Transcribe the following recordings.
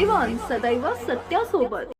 सदैव सत्यासोबत.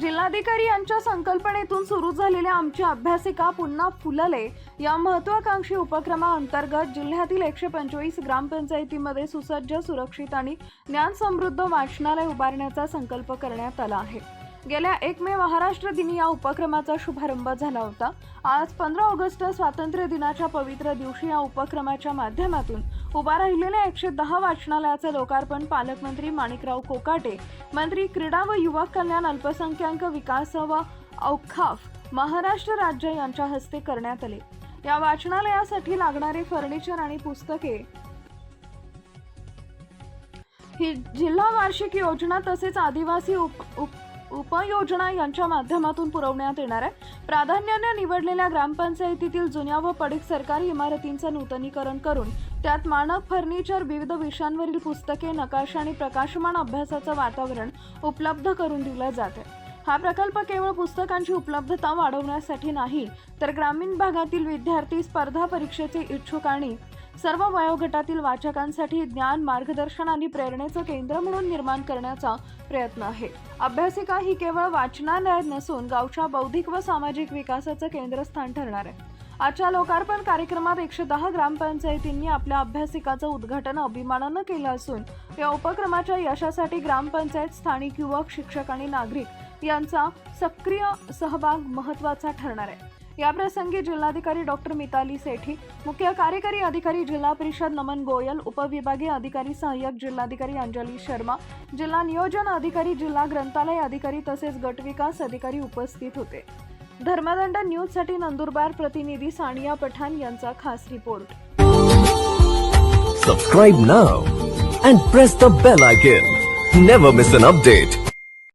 जिल्हाधिकारी यांच्या संकल्पनेतून सुरू झालेल्या आमची अभ्यासिका पुन्हा फुलले. या महत्वाकांक्षी उपक्रमाअंतर्गत जिल्ह्यातील एकशे पंचवीस ग्रामपंचायतीमध्ये सुसज्ज सुरक्षित आणि ज्ञान समृद्ध वाचनालय उभारण्याचा संकल्प करण्यात आला आहे. गेल्या एक मे महाराष्ट्र दिनी या उपक्रमाचा शुभारंभ झाला होता. आज पंधरा ऑगस्ट स्वातंत्र्य दिनाच्या पवित्र दिवशी या उपक्रमाच्या माध्यमातून उभा राहिलेल्या एकशे दहा वाचनालयाचं लोकार्पण पालकमंत्री माणिकराव कोकाटे मंत्री क्रीडा व युवक कल्याण अल्पसंख्याक विकास व औखाफ महाराष्ट्र राज्य यांच्या हस्ते करण्यात आले. या वाचनालयासाठी लागणारे फर्निचर आणि पुस्तके ही जिल्हा वार्षिक योजना तसेच आदिवासी उप उप उपयोजना यांच्या माध्यमातून पुरवण्यात येणार आहे. प्राधान्याने निवडलेल्या ग्रामपंचायतीतील जुन्या व पडीक सरकारी इमारतींचं नूतनीकरण करून त्यात मानक फर्निचर विविध विषयांवरील पुस्तके नकाशा आणि प्रकाशमान अभ्यासाचं वातावरण उपलब्ध करून दिलं जाते. हा प्रकल्प केवळ पुस्तकांची उपलब्धता वाढवण्यासाठी नाही तर ग्रामीण भागातील विद्यार्थी स्पर्धा परीक्षेचे इच्छुक आणि सर्व वयोगटातील वाचकांसाठी ज्ञान मार्गदर्शन आणि प्रेरणेचं केंद्र म्हणून निर्माण करण्याचा प्रयत्न आहे. अभ्यासिका ही केवळ वाचनालय नसून गावच्या बौद्धिक व सामाजिक विकासाचं केंद्रस्थान ठरणार आहे. आजच्या लोकार्पण कार्यक्रमात एकशे दहा ग्रामपंचायतींनी आपल्या अभ्यासिकाचं उद्घाटन अभिमानानं केलं असून या उपक्रमाच्या यशासाठी ग्रामपंचायत स्थानिक युवक शिक्षक आणि नागरिक यांचा सक्रिय सहभाग महत्त्वाचा ठरणार आहे. याप्रसंगी जिल्हाधिकारी डॉक्टर मिताली सेठी मुख्य कार्यकारी अधिकारी जिल्हा परिषद नमन गोयल उपविभागीय अधिकारी सहाय्यक जिल्हाधिकारी अंजली शर्मा जिल्हा नियोजन अधिकारी जिल्हा ग्रंथालय अधिकारी तसेच गटविकास अधिकारी उपस्थित होते. धर्मदंड न्यूजसाठी नंदुरबार प्रतिनिधी सानिया पठाण यांचा खास report. Subscribe now and press the bell icon never miss an update